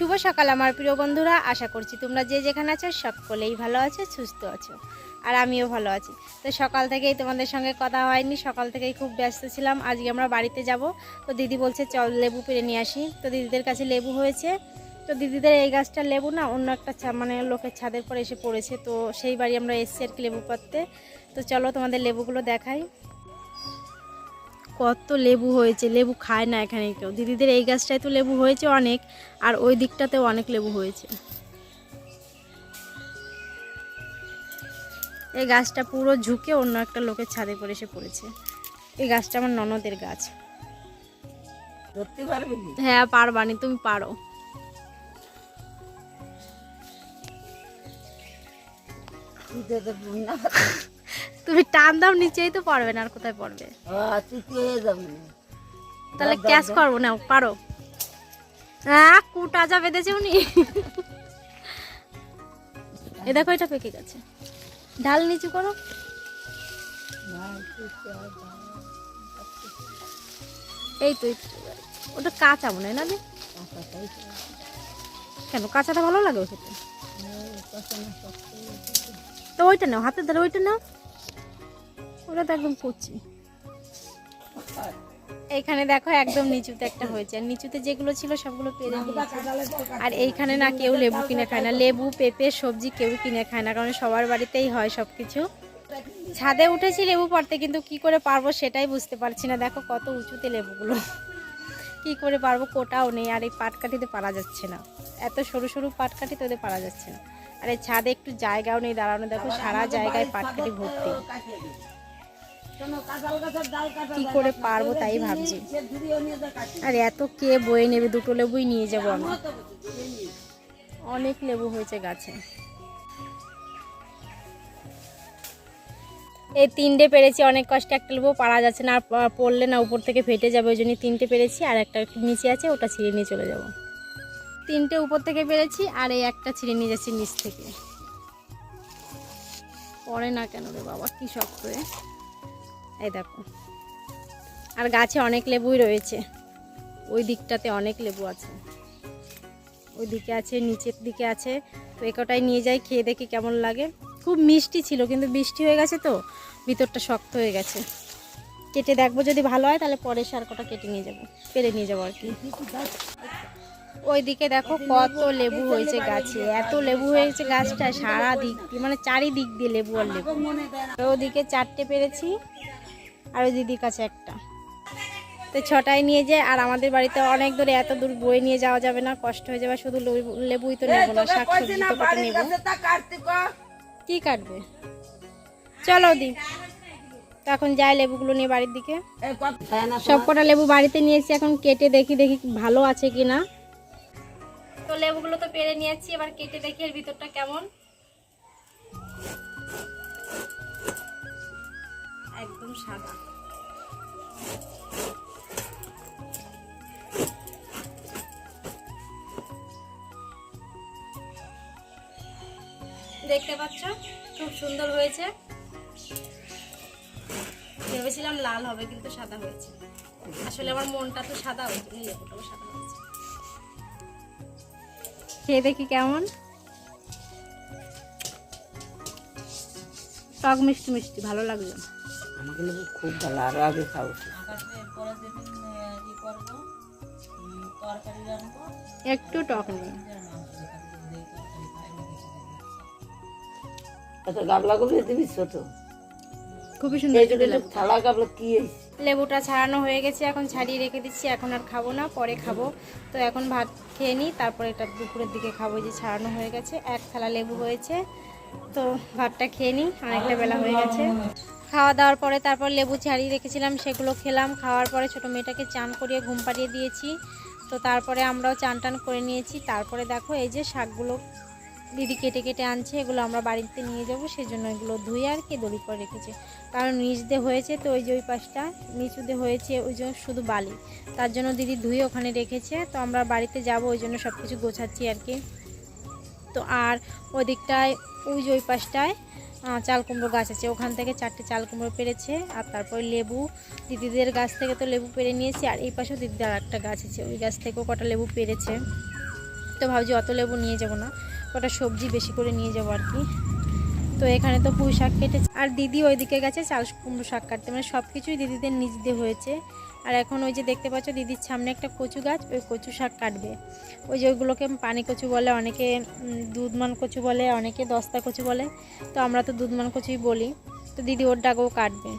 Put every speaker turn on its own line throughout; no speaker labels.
শুভ সকাল আমার প্রিয় বন্ধুরা। আশা করছি তোমরা যে যেখানে আছো সকলেই ভালো আছো, সুস্থ আছো, আর আমিও ভালো আছি। তো সকাল থেকেই তোমাদের সঙ্গে কথা হয়নি, সকাল থেকেই খুব ব্যস্ত ছিলাম, আজকে আমরা বাড়িতে যাব। তো দিদি বলছে, চল লেবু পেরে নিয়ে আসি। তো দিদিদের কাছে লেবু হয়েছে। তো দিদিদের এই গাছটা লেবু না, অন্য একটা মানে লোকের ছাদের পর এসে পড়েছে। তো সেই বাড়ি আমরা এসছি আর কি লেবু পাততে তো চলো তোমাদের লেবুগুলো দেখাই। কত লেবু হয়েছে লেবু খায় না এখানে কেউ। দিদিদের এই গাছটায় তো লেবু হয়েছে অনেক আর ওই দিকটাতেও অনেক লেবু হয়েছে। এই গাছটা পুরো ঝুঁকে অন্য একটা লোকের ছাদে পড়ে এসে পড়েছে। এই গাছটা আমার ননদের গাছ। হ্যাঁ পারবানি তুমি পারো। তুমি টান দাও নিচেই তো পারবে না আর কোথায় পড়বে?
হয়ে
তাহলে ক্যাশ করব না পারো। হ্যাঁ কুটা যা বেঁধেছে উনি। এ দেখো এটা পেকে গেছে। ঢাল নিচু করো। এই তো ওটা কাঁচা মনে হয় না? কেন কাঁচাটা ভালো লাগে খেতে তো ওইটা নাও হাতে ধরে ওইটা নাও। ওটা তো একদম কচি। এইখানে দেখো একদম নিচুতে একটা হয়েছে। আর নিচুতে যেগুলো ছিল সবগুলো পেরে আর এইখানে না কেউ লেবু কিনে খায় না। লেবু, পেঁপে, সবজি কেউ কিনে খায় না। কারণ সবার বাড়িতেই হয় সব কিছু ছাদে উঠেছি লেবু পড়তে, কিন্তু কি করে পারব সেটাই বুঝতে পারছি না। দেখো কত উঁচুতে লেবুগুলো। কি করে পারব কোটাও নেই। আর এই পাটকাঠিতে পারা যাচ্ছে না। এত সরু সরু পাটকাঠি তো ওদের পারা যাচ্ছে না। আর এই ছাদে একটু জায়গাও নেই, দাঁড়ানো। দেখো সারা জায়গায় পাটকাঠি ভর্তি। কি করে পারব তাই ভাবছি। আর এত কে বয়ে নেবে? দুটো লেবুই নিয়ে যাব আমি। অনেক লেবু হয়েছে গাছে। এই তিনটে পেরেছি অনেক কষ্টে একটা লেবু পারা যাচ্ছে না আর পড়লে না উপর থেকে ফেটে যাবে ওই জন্য তিনটে পেরেছি আর একটা নিচে আছে ওটা ছিঁড়ে নিয়ে চলে যাব। তিনটে উপর থেকে পেরেছি আর এই একটা ছিঁড়ে নিয়ে যাচ্ছি নিচ থেকে। পড়ে না কেন রে বাবা কি শক্ত এ। এই দেখো। আর গাছে অনেক লেবুই রয়েছে। ওই দিকটাতে অনেক লেবু আছে। ওই দিকে আছে, নিচের দিকে আছে। তো একটাই নিয়ে যাই, খেয়ে দেখি কেমন লাগে। খুব মিষ্টি ছিল, কিন্তু বৃষ্টি হয়ে গেছে তো। ভিতরটা শক্ত হয়ে গেছে। কেটে দেখব, যদি ভালো হয় তাহলে পরে সার কটা কেটে নিয়ে যাব। পেরে নিয়ে যাব আর কি। ওই দিকে দেখো কত লেবু হয়েছে গাছে। এত লেবু হয়েছে গাছটা সারা দিক দিয়ে মানে চারিদিক দিয়ে লেবু আর লেবু। ওদিকে চারটে পেরেছি। আর ওই দিদির কাছে একটা। তো ছটায় নিয়ে যায় আর আমাদের বাড়িতে অনেক দূরে এত দূর বয়ে নিয়ে যাওয়া যাবে না কষ্ট হয়ে যাবে শুধু লেবু- লেবুই তো নেব না শাক সবজি তো কত নেব। কি? কাটবে? চলো দি। তো এখন যাই লেবুগুলো নিয়ে বাড়ির দিকে। সব কটা লেবু বাড়িতে নিয়েছি এখন কেটে দেখি দেখি ভালো আছে কি না তো লেবুগুলো তো পেরে নিয়েছি এবার কেটে দেখি এর ভিতরটা কেমন। একদম সাদা। দেখতে পাচ্ছ? খুব সুন্দর হয়েছে। ভেবেছিলাম লাল হবে, কিন্তু সাদা হয়েছে। আসলে আমার মনটা তো সাদা হয়েছে। সাদা হয়েছে। খেয়ে দেখি কেমন। টক মিষ্টি মিষ্টি, ভালো লাগল।
আমাকে লেবু খুব ভালো আরও আগে খাব।
একটু টক নেই
আচ্ছা গাবলাগুলো দিবি ছোট?
খুবই সুন্দর
এই
খেতে
যদি
লাগল।
থালা গাবলা কি হয়েছে?
লেবুটা ছাড়ানো হয়ে গেছে এখন ছাড়িয়ে রেখে দিচ্ছি এখন আর খাব না পরে খাব। তো এখন ভাত খেয়ে নিই তারপরে এটা দুপুরের দিকে খাব যে ছাড়ানো হয়ে গেছে এক থালা লেবু হয়েছে। তো ভাতটা খেয়ে নিই অনেকটা বেলা হয়ে গেছে। খাওয়া দাওয়ার পরে তারপর লেবু ছাড়িয়ে রেখেছিলাম, সেগুলো খেলাম। খাওয়ার পরে ছোটো মেয়েটাকে চান করিয়ে ঘুম পাড়িয়ে দিয়েছি। তো তারপরে আমরাও চান টান করে নিয়েছি। তারপরে দেখো এই যে শাকগুলো দিদি কেটে কেটে আনছে, এগুলো আমরা বাড়িতে নিয়ে যাব, সেজন্য এগুলো ধুয়ে আর কি দড়ি করে রেখেছে। কারণ নিচ দিয়ে হয়েছে তো ওই যে ওই পাশটা, নিচু দিয়ে হয়েছে ওই জন্য শুধু বালি। তার জন্য দিদি ধুয়ে ওখানে রেখেছে। তো আমরা বাড়িতে যাব, ওই জন্য সব কিছু গোছাচ্ছি আর কি। তো আর ওই দিকটায় ওই যে ওই পাশটায় চাল কুমড়ো গাছ আছে। ওখান থেকে চারটে চাল কুমড়ো পেরেছে, আর তারপর লেবু। দিদিদের গাছ থেকে তো লেবু পেরে নিয়েছি, আর এই পাশেও দিদিদের আর একটা গাছ আছে, ওই গাছ থেকেও কটা লেবু পেরেছে। তো ভাবছি অত লেবু নিয়ে যাব না, কটা সবজি বেশি করে নিয়ে যাব আর কি। তো এখানে তো পুঁই শাক কেটেছে। আর দিদি ওইদিকে গেছে চাল কুমড়ো শাক কাটতে মানে সব কিছুই দিদিদের নিজদের হয়েছে। আর এখন ওই যে দেখতে পাচ্ছ দিদির সামনে একটা কচু গাছ, ওই কচু শাক কাটবে। ওই যে ওইগুলোকে পানি কচু বলে, অনেকে দুধমান কচু বলে, অনেকে দস্তা কচু বলে। তো আমরা তো দুধমান কচুই বলি। তো দিদি ওর ডাকেও কাটবে।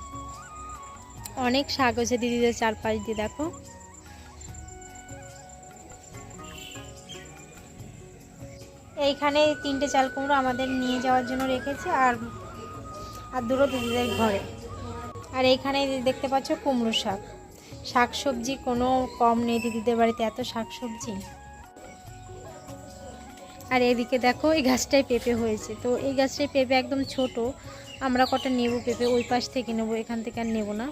অনেক শাক হয়েছে দিদিদের চারপাশ দিয়ে, দেখো। এইখানে তিনটে চাল কুমড়ো আমাদের নিয়ে যাওয়ার জন্য রেখেছে, আর আর দুটো দিদিদের ঘরে। আর এইখানে দেখতে পাচ্ছ কুমড়ো শাক। শাক সবজি কোনো কম নেই দিদিদের বাড়িতে, এত শাক সবজি আর এদিকে দেখো, এই গাছটায় পেঁপে হয়েছে। তো এই গাছটায় পেঁপে একদম ছোট, আমরা কটা নেব পেঁপে, ওই পাশ থেকে নেব, এখান থেকে আর নেব না।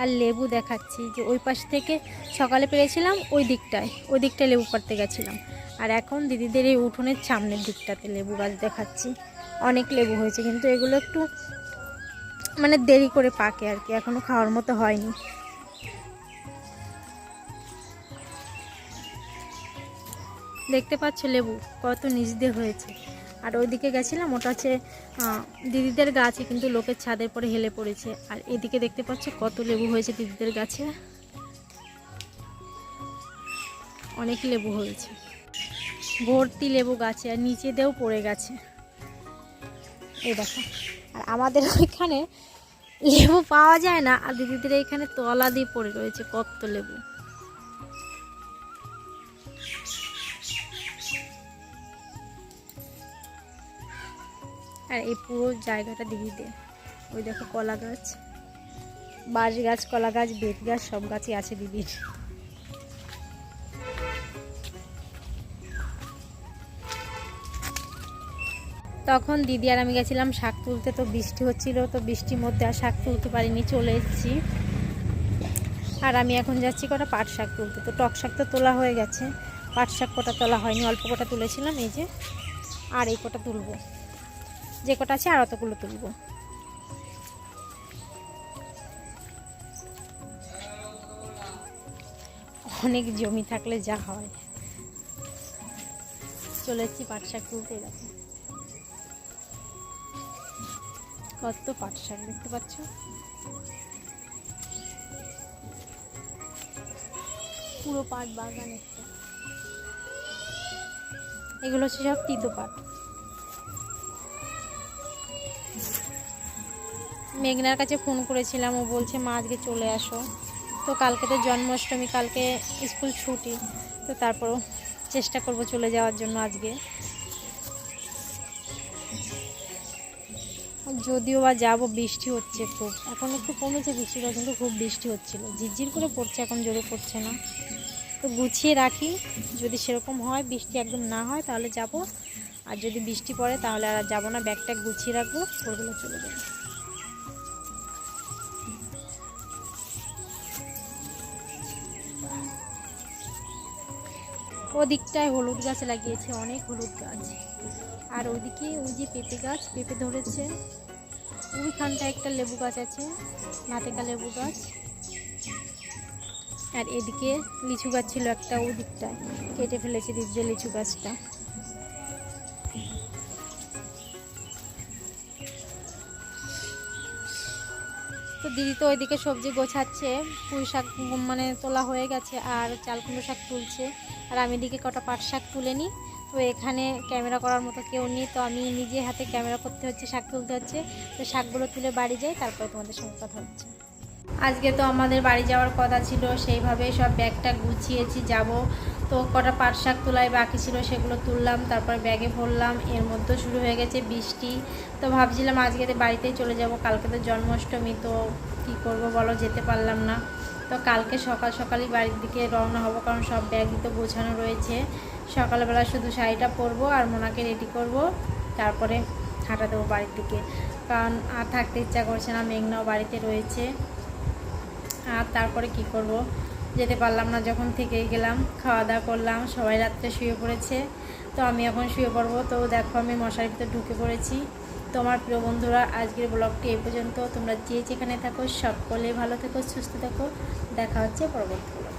আর লেবু দেখাচ্ছি, যে ওই পাশ থেকে সকালে পেরেছিলাম, ওই দিকটায় ওই দিকটায় লেবু পাড়তে গেছিলাম। আর এখন দিদিদের এই উঠোনের সামনের দিকটাতে লেবু গাছ দেখাচ্ছি। অনেক লেবু হয়েছে, কিন্তু এগুলো একটু মানে দেরি করে পাকে আর কি এখনও খাওয়ার মতো হয়নি। দেখতে পাচ্ছ লেবু, কত নিচ দিয়ে হয়েছে। আর ওইদিকে গেছিলাম, ওটা হচ্ছে দিদিদের গাছে কিন্তু লোকের ছাদের পরে হেলে পড়েছে। আর এদিকে দেখতে পাচ্ছ কত লেবু হয়েছে দিদিদের গাছে। অনেক লেবু হয়েছে। ভর্তি লেবু গাছে, আর নিচে দিয়েও পড়ে গেছে। এই দেখো। আর আমাদের ওইখানে লেবু পাওয়া যায় না, আর দিদিদের এখানে তলা দিয়ে পড়ে রয়েছে কত লেবু। আর এই পুরো জায়গাটা দিদিদের ওই দেখো কলা গাছ। বাঁশ গাছ, কলা গাছ, বেত গাছ, সব গাছই আছে দিদির তখন দিদি আর আমি গেছিলাম শাক তুলতে, তো বৃষ্টি হচ্ছিল, তো বৃষ্টির মধ্যে আর শাক তুলতে পারিনি, চলে এসেছি। আর আমি এখন যাচ্ছি কটা পাট শাক তুলতে। তো টক শাক তো তোলা হয়ে গেছে। পাট শাক কটা তোলা হয়নি, অল্প কটা তুলেছিলাম এই যে। আর এই কটা তুলবো। যে কটা আছে আর অতগুলো তুলবো। অনেক জমি থাকলে যা হয়। চলে এসেছি পাট শাক তুলতে, দেখো। কত পাট শাক দেখতে পাচ্ছ? পুরো পাট বাগান এগুলো হচ্ছে সব তিতো পাট। মেঘনার কাছে ফোন করেছিলাম, ও বলছে, মা, আজকে চলে আসো। তো কালকে তো জন্মাষ্টমী, কালকে স্কুল ছুটি, তো তারপরও চেষ্টা করব চলে যাওয়ার জন্য আজকে। যদিও বা যাব, বৃষ্টি হচ্ছে খুব। এখন একটু কমেছে বৃষ্টিটা কিন্তু খুব বৃষ্টি হচ্ছিল। ঝিরঝির করে পড়ছে, এখন জোরে পড়ছে না। তো গুছিয়ে রাখি, যদি সেরকম হয়, বৃষ্টি একদম না হয়, তাহলে যাব। আর যদি বৃষ্টি পড়ে, তাহলে আর যাব না। ব্যাগটা গুছিয়ে রাখব, ওগুলো চলে যাব। ওদিকটায় হলুদ গাছ লাগিয়েছে, অনেক হলুদ গাছ। আর ওইদিকে ওই যে পেঁপে গাছ, পেঁপে ধরেছে। ওইখানটায় একটা লেবু গাছ আছে নাতেকা লেবু গাছ। আর এদিকে লিচু গাছ ছিল একটা, ওদিকটায় দিকটায় কেটে ফেলেছে দিদি লিচু গাছটা। দিদি তো ওইদিকে সবজি গোছাচ্ছে, পুঁই শাক মানে তোলা হয়ে গেছে আর চাল কুমড়ো শাক তুলছে। আর আমি এদিকে কটা পাট শাক তুলে নিই। তো এখানে ক্যামেরা করার মতো কেউ নেই, তো আমি নিজে হাতে ক্যামেরা করতে হচ্ছে, শাক তুলতে হচ্ছে। তো শাকগুলো তুলে বাড়ি যাই, তারপরে তোমাদের সঙ্গে কথা হচ্ছে। আজকে তো আমাদের বাড়ি যাওয়ার কথা ছিল, সেইভাবে সব ব্যাগটা গুছিয়েছি, যাব। তো কটা পাট শাক তোলাই বাকি ছিল সেগুলো তুললাম, তারপর ব্যাগে ভরলাম, এর মধ্যে শুরু হয়ে গেছে বৃষ্টি। তো ভাবছিলাম আজকে তো বাড়িতেই চলে যাব, কালকে তো জন্মাষ্টমী, তো কী করব বলো যেতে পারলাম না। তো কালকে সকাল সকালই বাড়ির দিকে রওনা হব, কারণ সব ব্যাগই তো গোছানো রয়েছে। সকালবেলা শুধু শাড়িটা পরবো আর মোনাকে রেডি করব, তারপরে হাঁটা দেবো বাড়ির দিকে। কারণ আর থাকতে ইচ্ছা করছে না, মেঘনাও বাড়িতে রয়েছে। আর তারপরে কি করব? যেতে পারলাম না, যখন থেকে গেলাম, খাওয়া দাওয়া করলাম, সবাই রাত্রে শুয়ে পড়েছে। তো আমি এখন শুয়ে পড়ব। তো দেখো, আমি মশারির ভিতরে ঢুকে পড়েছি। তোমার প্রিয় বন্ধুরা, আজকের ব্লগটি এই পর্যন্ত। তোমরা যে যেখানে থাকো, সকলে ভালো থেকো, সুস্থ থাকো। দেখা হচ্ছে পরবর্তী।